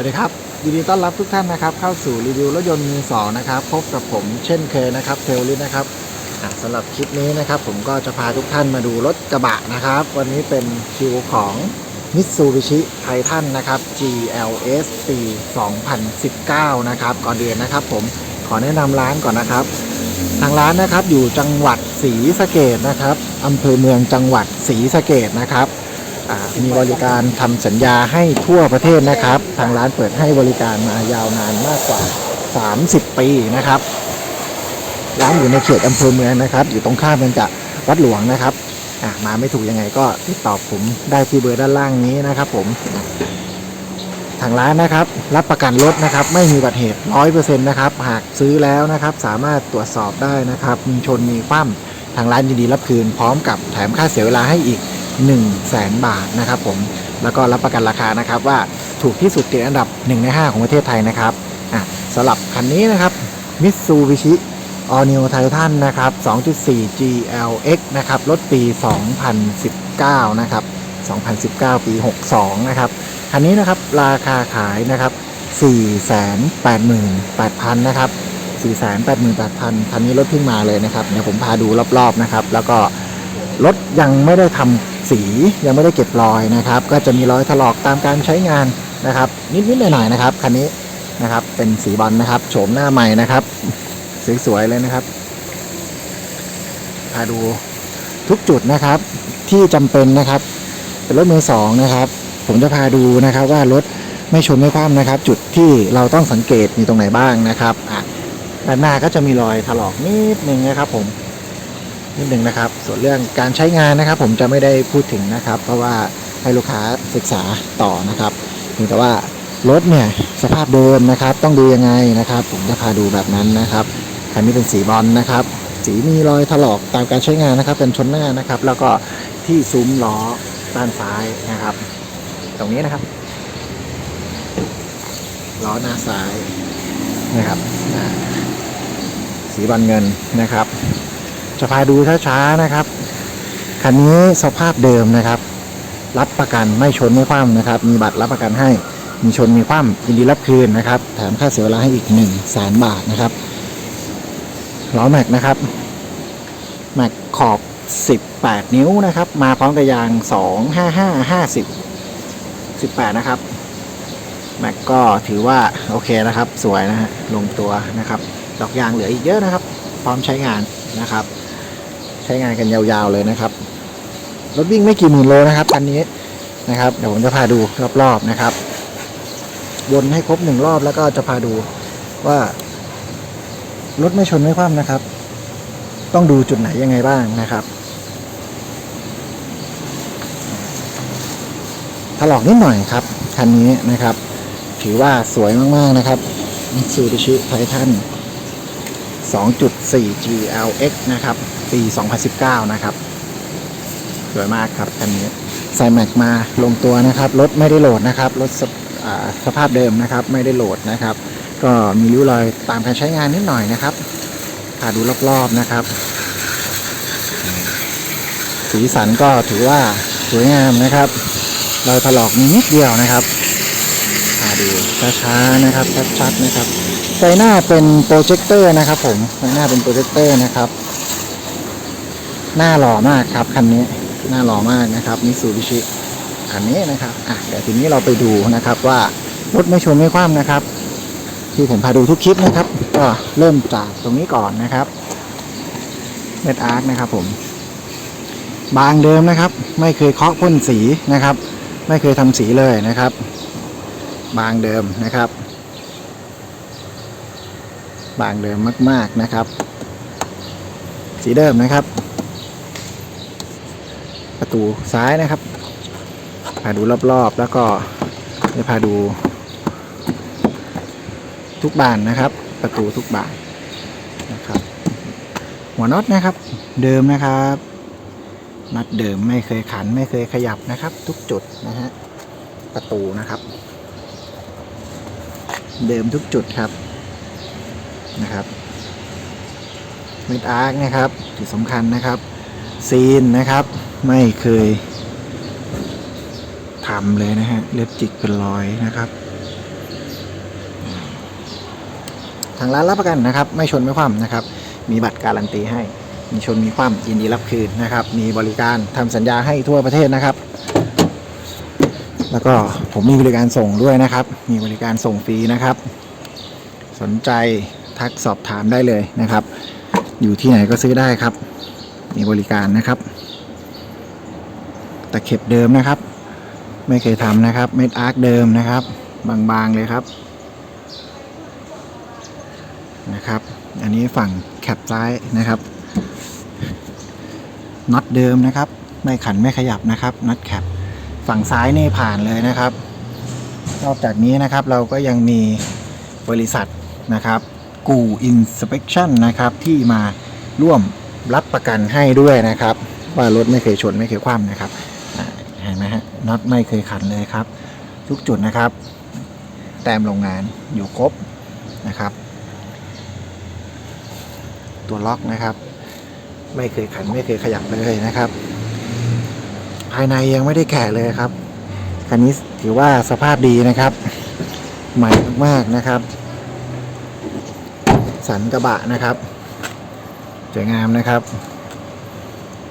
วัสดีครับยินดีต้อนรับทุกท่านนะครับ เข้าสู่รีวิวรถยนต์มือสองนะครับ พบกับผมเช่นเคยนะครับเทลลิสนะครับสำหรับคลิปนี้นะครับ ผมก็จะพาทุกท่านมาดูรถกระบะนะครับ วันนี้เป็นคิวของ Mitsubishi Titan นะครับ GLS ปี 2019 นะครับ ก่อนเดือนนะครับ ผมขอแนะนำร้านก่อนนะครับ ทางร้านนะครับอยู่จังหวัดศรีสะเกดนะครับอำเภอเมืองจังหวัดศรีสะเกดนะครับ มีบริการทำสัญญาให้ทั่วประเทศนะครับ ทางร้านเปิดให้บริการมายาวนานมากกว่า 30 ปีนะครับร้านอยู่ในเขตอำเภอเมืองนะครับ อยู่ตรงข้ามกันกับวัดหลวงนะครับมาไม่ถูกยังไงก็ติดต่อผมได้ที่เบอร์ด้านล่างนี้นะครับผมทางร้านนะครับ รับประกันรถนะครับ ไม่มีบัติเหตุร้อยเปอร์เซ็นต์นะครับ หากซื้อแล้วนะครับ สามารถตรวจสอบได้นะครับ มีชนมีคว่ำทางร้านยินดีรับคืนพร้อมกับแถมค่าเสียเวลาให้อีก 1 0 0 0 0แสนบาทนะครับผมแล้วก็รับประกันราคานะครับว่าถูกที่สุดติดอันดับ 1 ใน 5 ของประเทศไทยนะครับอะสำหรับคันนี้นะครับ Mitsubishi All New Titan นะครับ 2.4 GLX นะครับ รถปี 2019 นะครับ 2019 ปี 62 นะครับ คันนี้นะครับ ราคาขายนะครับ 488,000 นะครับ 488,000 คันนี้รถเพิ่งมาเลยนะครับ เดี๋ยวผมพาดูรอบๆ นะครับ แล้วก็รถยังไม่ได้ทำ สียังไม่ได้เก็บรอยนะครับ ก็จะมีรอยถลอกตามการใช้งานนะครับ นิดๆหน่อยๆนะครับคันนี้นะครับ เป็นสีบอลนะครับ โฉมหน้าใหม่นะครับ สวยๆเลยนะครับพาดูทุกจุดนะครับที่จำเป็นนะครับ เป็นรถมือสองนะครับ ผมจะพาดูนะครับว่ารถไม่ชนไม่คว่ำนะครับ จุดที่เราต้องสังเกตมีตรงไหนบ้างนะครับอะด้านหน้าก็จะมีรอยถลอกนิดนึงนะครับผม นิดหนึ่งนะครับ ส่วนเรื่องการใช้งานนะครับ ผมจะไม่ได้พูดถึงนะครับ เพราะว่าให้ลูกค้าศึกษาต่อนะครับเพียงแต่ว่ารถเนี่ยสภาพเดิมนะครับ ต้องดูยังไงนะครับ ผมจะพาดูแบบนั้นนะครับคันนี้เป็นสีบอลนะครับ สีมีรอยถลอกตามการใช้งานนะครับ เป็นชนหน้านะครับ แล้วก็ที่ซุ้มล้อด้านซ้ายนะครับ ตรงนี้นะครับล้อหน้าซ้ายนะครับ สีบอลเงินนะครับ จะพาดูช้าๆนะครับ คันนี้สภาพเดิมนะครับ รับประกันไม่ชนไม่คว่ำนะครับ มีบัตรรับประกันให้ มีชนมีคว่ำยินดีรับคืนนะครับ แถมค่าเสียเวลาให้อีก1นึ่งแสนบาทนะครับ ล้อแม็กนะครับ แม็กขอบ 18 นิ้วนะครับ มาพร้อมกับยาง 255 50 18 นะครับ แม็กก็ถือว่าโอเคนะครับ สวยนะฮะ ลงตัวนะครับ ดอกยางเหลืออีกเยอะนะครับ พร้อมใช้งานนะครับ ช้งานกันยาวๆเลยนะครับ รถวิ่งไม่กี่หมื่นโลนะครับคันนี้นะครับ เดี๋ยวผมจะพาดูรอบๆนะครับ วนให้ครบหนึ่งรอบแล้วก็จะพาดูว่ารถไม่ชนไม่คว่ำนะครับ ต้องดูจุดไหนยังไงบ้างนะครับถลอกนิดหน่อยครับคันนี้นะครับ ถือว่าสวยมากๆนะครับ Mitsubishi Titan 2.4 GLX นะครับ ปี 2019 นะครับ สวยมากครับคันนี้ใส่แม็กมาลงตัวนะครับรถไม่ได้โหลดนะครับรถสภาสภาพเดิมนะครับ ไม่ได้โหลดนะครับ ก็มีริ้วรอยตามการใช้งานนิดหน่อยนะครับพาดูรอบๆนะครับ สีสันก็ถือว่าสวยงามนะครับรอยถลอกมีนิดเดียวนะครับพาดูช้าๆนะครับชัดๆนะครับไฟหน้าเป็นโปรเจคเตอร์นะครับผมไฟหน้าเป็นโปรเจคเตอร์นะครับ หน้าหล่อมากครับคันนี้หน้าหล่อมากนะครับมิสูบิชิคันนี้นะครับอะเดี๋ยวทีนี้เราไปดูนะครับว่ารถไม่ชนไม่คว่ำนะครับ ที่ผมพาดูทุกคลิปนะครับ ก็เริ่มจากตรงนี้ก่อนนะครับเม็ดอาร์คนะครับผมบางเดิมนะครับ ไม่เคยเคาะพ่นสีนะครับ ไม่เคยทำสีเลยนะครับ บางเดิมนะครับ บางเดิมมาก ๆนะครับ สีเดิมนะครับ ประตูซ้ายนะครับ พาดูรอบๆ แล้วก็จะพาดู ทุกบานนะครับ ประตูทุกบานนะครับ หัวน็อตนะครับ เดิมนะครับน็อตเดิมไม่เคยขันไม่เคยขยับนะครับ ทุกจุดนะฮะประตูนะครับ เดิมทุกจุดครับนะครับเม็ดอาร์คนะครับจุดสำคัญนะครับ ซีนนะครับ ไม่เคยทำเลยนะฮะ เล็บจิกเป็นรอยนะครับ ทางร้านรับประกันนะครับ ไม่ชนไม่คว่ำนะครับ มีบัตรการันตีให้ มีชนมีคว่ำยินดีรับคืนนะครับ มีบริการทำสัญญาให้ทั่วประเทศนะครับ แล้วก็ผมมีบริการส่งด้วยนะครับ มีบริการส่งฟรีนะครับ สนใจทักสอบถามได้เลยนะครับ อยู่ที่ไหนก็ซื้อได้ครับ มีบริการนะครับ ตะเข็บเดิมนะครับ ไม่เคยทำนะครับ เม็ดอาร์คเดิมนะครับ บางๆเลยครับนะครับ อันนี้ฝั่งแคปซ้ายนะครับน็อตเดิมนะครับ ไม่ขันไม่ขยับนะครับน็อตแคปฝั่งซ้ายนี่ผ่านเลยนะครับ นอกจากนี้นะครับเราก็ยังมีบริษัทนะครับกูอินสเป t ชั่นนะครับที่มาร่วมรับประกันให้ด้วยนะครับ ว่ารถไม่เคยชนไม่เคยคว่ำนะครับ น็อตไม่เคยขันเลยครับ ทุกจุดนะครับ แต้มโรงงานอยู่ครบนะครับ ตัวล็อกนะครับ ไม่เคยขันไม่เคยขยับเลยนะครับ ภายในยังไม่ได้แกะเลยครับคันนี้ถือว่าสภาพดีนะครับ ใหม่มากๆนะครับ สันกระบะนะครับสวยงามนะครับ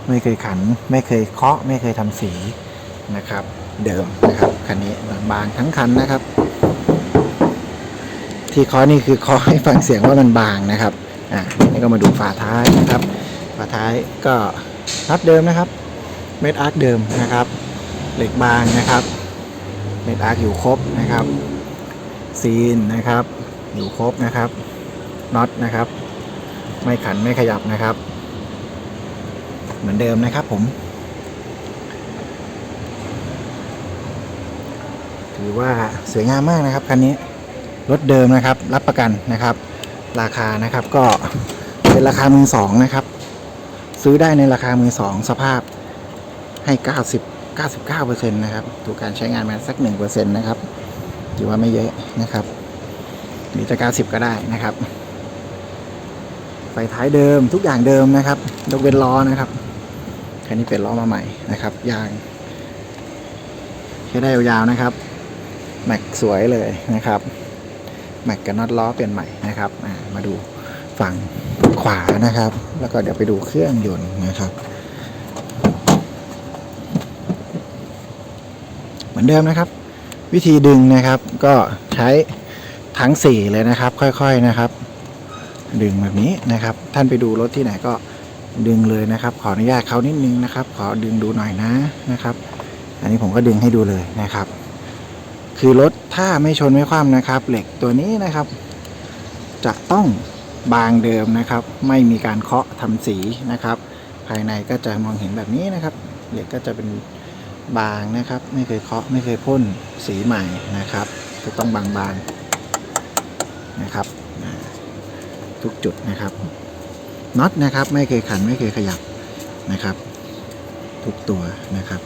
ไม่เคยขัน ไม่เคยเคาะ ไม่เคยทำสี นะครับ เดิมนะครับคันนี้บางทั้งคันนะครับ ที่คาะนี่คือคาะให้ฟังเสียงว่ามันบางนะครับอะนี่ก็มาดูฝาท้ายนะครับฝาท้ายก็น็อตเดิมนะครับ เม็ดอาร์คเดิมนะครับ เหล็กบางนะครับ เม็ดอาร์คอยู่ครบนะครับ ซีนนะครับ อยู่ครบนะครับน็อตนะครับ ไม่ขันไม่ขยับนะครับ เหมือนเดิมนะครับผม ถือว่าสวยงามมากนะครับคันนี้รถเดิมนะครับ รับประกันนะครับ ราคานะครับก็เป็นราคามือสองนะครับ ซื้อได้ในราคามือสองสภาพให้ 90 99%นะครับถูกการใช้งานมาสัก 1%นะครับถือว่าไม่เยอะนะครับหรือจะ 90 ก็ได้นะครับไฟท้ายเดิมทุกอย่างเดิมนะครับยกเว้นล้อนะครับคันนี้เป็นล้อมาใหม่นะครับยางใช้ได้ยาวๆนะครับ แม็กสวยเลยนะครับแม็กกับน็อตล้อเปลี่ยนใหม่นะครับมาดูฝั่งขวานะครับ แล้วก็เดี๋ยวไปดูเครื่องยนต์นะครับ เหมือนเดิมนะครับ วิธีดึงนะครับก็ใช้ทั้งสี่เลยนะครับ ค่อยๆนะครับ ดึงแบบนี้นะครับ ท่านไปดูรถที่ไหนก็ดึงเลยนะครับ ขออนุญาตเขานิดนึงนะครับ ขอดึงดูหน่อยนะนะครับ อันนี้ผมก็ดึงให้ดูเลยนะครับ คือรถถ้าไม่ชนไม่คว่ำนะครับ เหล็กตัวนี้นะครับ จะต้องบางเดิมนะครับ ไม่มีการเคาะทำสีนะครับ ภายในก็จะมองเห็นแบบนี้นะครับ เหล็กก็จะเป็นบางนะครับ ไม่เคยเคาะไม่เคยพ่นสีใหม่นะครับจะต้องบางๆนะครับ ทุกจุดนะครับน็อตนะครับ ไม่เคยขันไม่เคยขยับนะครับ ทุกตัวนะครับ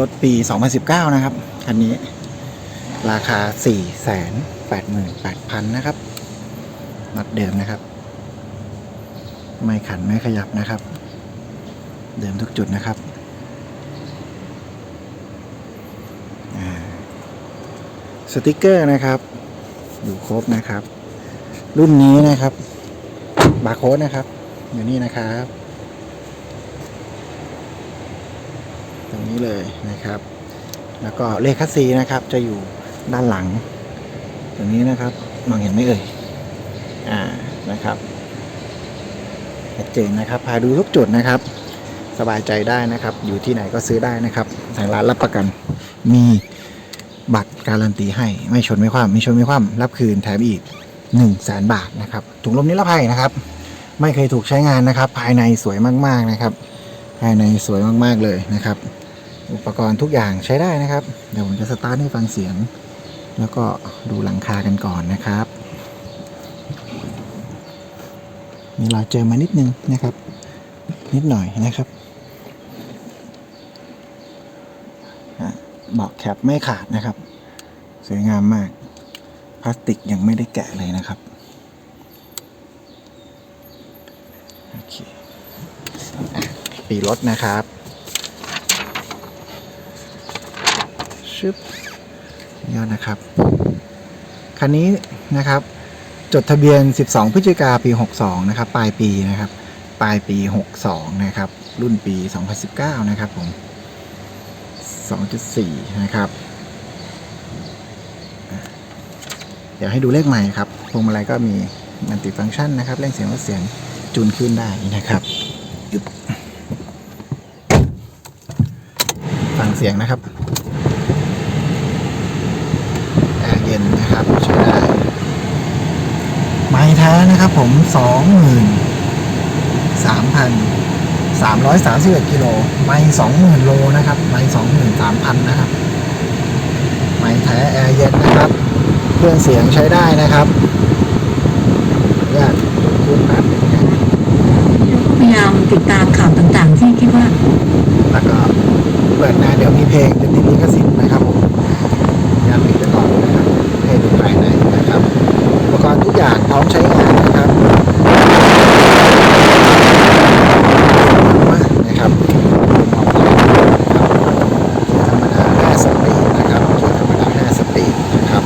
รถปี 2019 นะครับ คันนี้ ราคา 488,000 นะครับน็อตเดิมนะครับ ไม่ขันไม่ขยับนะครับ เดิมทุกจุดนะครับสติกเกอร์นะครับ อยู่ครบนะครับ รุ่นนี้นะครับ บาร์โค้ดนะครับ อยู่นี่นะครับ ตรง นี้เลยนะครับ แล้วก็เลขคัสซีนะครับ จะอยู่ด้านหลังตรงนี้นะครับมองเห็นไหมเอ่ยอ่านะครับชัดเจนนะครับ พาดูทุกจุดนะครับ สบายใจได้นะครับ อยู่ที่ไหนก็ซื้อได้นะครับ ทางร้านรับประกันมีบัตรการันตีให้ ไม่ชนไม่คว่ำไม่ชนไม่คว่ำรับคืนแถมอีก1 0 0 0 0แสนบาทนะครับถุงลมนิรภัยนะครับ ไม่เคยถูกใช้งานนะครับ ภายในสวยมากๆนะครับ ภายในสวยมากๆเลยนะครับ อุปกรณ์ทุกอย่างใช้ได้นะครับ เดี๋ยวผมจะสตาร์ทให้ฟังเสียง แล้วก็ดูหลังคากันก่อนนะครับ มีรอยเจอมานิดนึงนะครับ นิดหน่อยนะครับอะเบาะแคปไม่ขาดนะครับ สวยงามมาก พลาสติกยังไม่ได้แกะเลยนะครับโอเคปีรถนะครับ ชึบนี่นะครับคันนี้นะครับ จดทะเบียน 12 พฤศจิกาปี 62 นะครับ ปลายปีนะครับ ปลายปี 62 นะครับ รุ่นปี 2019 นะครับผม 2.4 นะครับ เดี๋ยวให้ดูเลขใหม่ครับพวงมาลัยก็มีมัลติฟังก์ชันนะครับเร่งเสียงลดเสียงจูนขึ้นได้นะครับยึบฟังเสียงนะครับแอร์เย็นนะครับใช้ได้ ไม้ แท้นะครับผมสองหมื่นสามพันสามร้อยสามสิบเอ็ดกิโล ไม้สองหมื่นโลนะครับ ไม้สองหมื่นสามพันนะครับ ไม้แท้แอร์เย็นนะครับเครื่องเสียงใช้ได้นะครับญาตพูดนัดอย่างเงี้ยพยายามติดตามข่าวต่างๆ ที่คิดว่า แล้วก็เปิดหน้าเดี๋ยวมีเพลงจะติดลิขสิทธิ์นะครับผมยามปิดไปก่อนนะครับ ให้ดูภายในนะครับ อย่างพร้อมใช้งานนะครับมานะครับธรรมดา5สปีดนะครับเกียร์ธรรมดา5สปีดนะครับ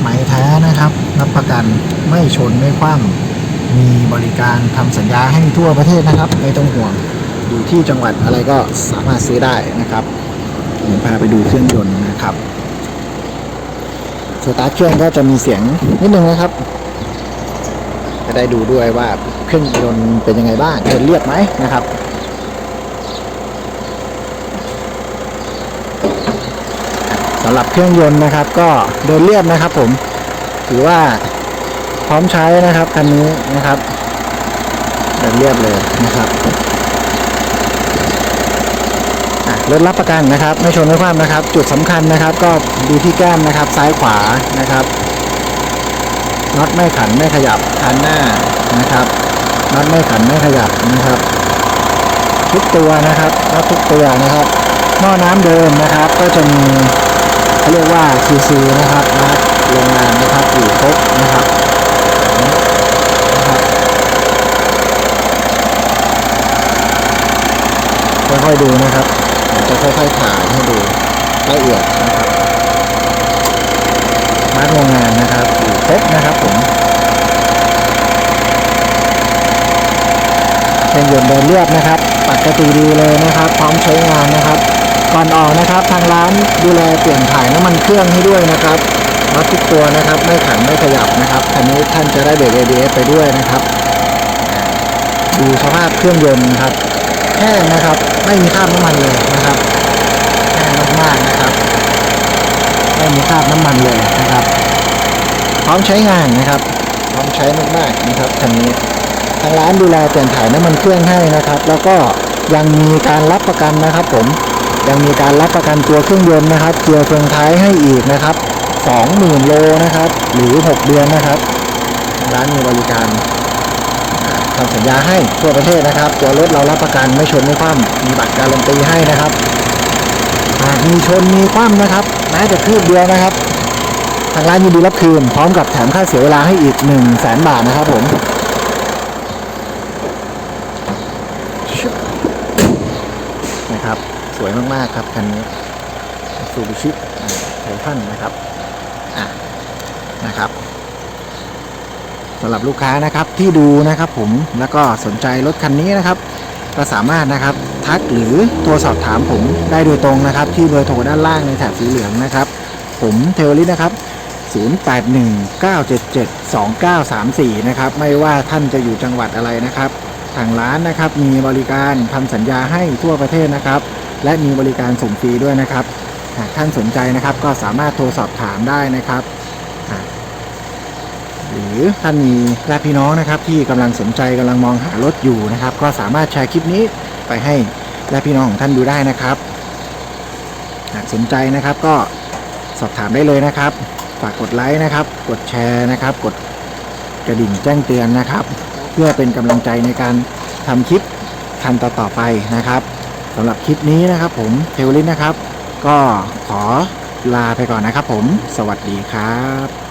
ไหมแท้นะครับ รับประกันไม่ชนไม่คว่ำมีบริการทำสัญญาให้ทั่วประเทศนะครับ ไม่ต้องห่วงอยู่ที่จังหวัดอะไรก็สามารถซื้อได้นะครับผมพาไปดูเครื่องยนต์นะครับ สตาร์ทเครื่องก็จะมีเสียงนิดนึงนะครับ จะได้ดูด้วยว่าเครื่องยนต์เป็นยังไงบ้างเดินเรียบไหมนะครับสำหรับเครื่องยนต์นะครับ ก็เดินเรียบนะครับ ผมถือว่าพร้อมใช้นะครับคันนี้นะครับเดินเรียบเลยนะครับ รถรับประกันนะครับ ไม่ชนไม่คว่ำนะครับ จุดสำคัญนะครับ ก็ดูที่แก้มนะครับ ซ้ายขวานะครับน็อตไม่ขันไม่ขยับคันหน้านะครับน็อตไม่ขันไม่ขยับนะครับทุกตัวนะครับน็อตทุกตัวนะครับหม้อน้ำเดิมนะครับ ก็จะมีเขาเรียกว่า QC นะครับมาร์คโรงงานนะครับอยู่ครบนะครับนะครับค่อยๆดูนะครับ จะค่อยๆถ่ายให้ดูละเอียดนะครับมาร์โรงงานนะครับอยู่ครบนะครับผมเป็นยนต์เดินเรียบนะครับปกติดีเลยนะครับ พร้อมใช้งานนะครับ ก่อนออกนะครับทางร้านดูแลเปลี่ยนถ่ายน้ำมันเครื่องให้ด้วยนะครับน็อตทุกตัวนะครับไม่ขันไม่ขยับนะครับคันนี้ท่านจะได้เบรก ABS ไปด้วยนะครับ ดูสภาพเครื่องยนต์นะครับแห้งนะครับ ไม่มีคราบน้ำมันเลยนะครับแห้งมากๆนะครับ ไม่มีคราบน้ำมันเลยนะครับ พร้อมใช้งานนะครับ พร้อมใช้มากๆนะครับคันนี้ทางร้านดูแลเปลี่ยนถ่ายน้ำมันเครื่องให้นะครับ แล้วก็ยังมีการรับประกันนะครับ ผมยังมีการรับประกันตัวเครื่องยนต์นะครับ เกียร์เฟืองท้ายให้อีกนะครับ 20,000 โลนะครับ หรือ 6 เดือนนะครับ ร้านมีบริการ ทำสัญญาให้ทั่วประเทศนะครับ ตัวรถเรารับประกันไม่ชนไม่คว่ำมีบัตรการันตีให้นะครับหากมีชนมีคว่ำนะครับแม้แต่คืบเดียวนะครับ ทางร้านยินดีรับคืน พร้อมกับแถมค่าเสียเวลาให้อีก1 0 0 0 0แสนบาทนะครับผมนะครับ สวยมากๆครับคันนี้ซูบิชิไททันนะครับอะนะครับ สำหรับลูกค้านะครับที่ดูนะครับผมแล้วก็สนใจรถคันนี้นะครับก็สามารถนะครับทักหรือโทรสอบถามผมได้โดยตรงนะครับ ที่เบอร์โทรด้านล่างในแถบสีเหลืองนะครับ ผมเทวลิตนะครับ 0819772934 นะครับ ไม่ว่าท่านจะอยู่จังหวัดอะไรนะครับ ทางร้านนะครับมีบริการทำสัญญาให้ทั่วประเทศนะครับ และมีบริการส่งฟรีด้วยนะครับ หากท่านสนใจนะครับก็สามารถโทรสอบถามได้นะครับ หรือท่านมีญาติพี่น้องนะครับ ที่กำลังสนใจกำลังมองหารถอยู่นะครับ ก็สามารถแชร์คลิปนี้ไปให้ญาติพี่น้องของท่านดูได้นะครับหากสนใจนะครับก็สอบถามได้เลยนะครับ ฝากกดไลค์นะครับ กดแชร์นะครับ กดกระดิ่งแจ้งเตือนนะครับ เพื่อเป็นกำลังใจในการทำคลิปคันต่อๆไปนะครับสำหรับคลิปนี้นะครับ ผมเทวลินนะครับ ก็ขอลาไปก่อนนะครับ ผมสวัสดีครับ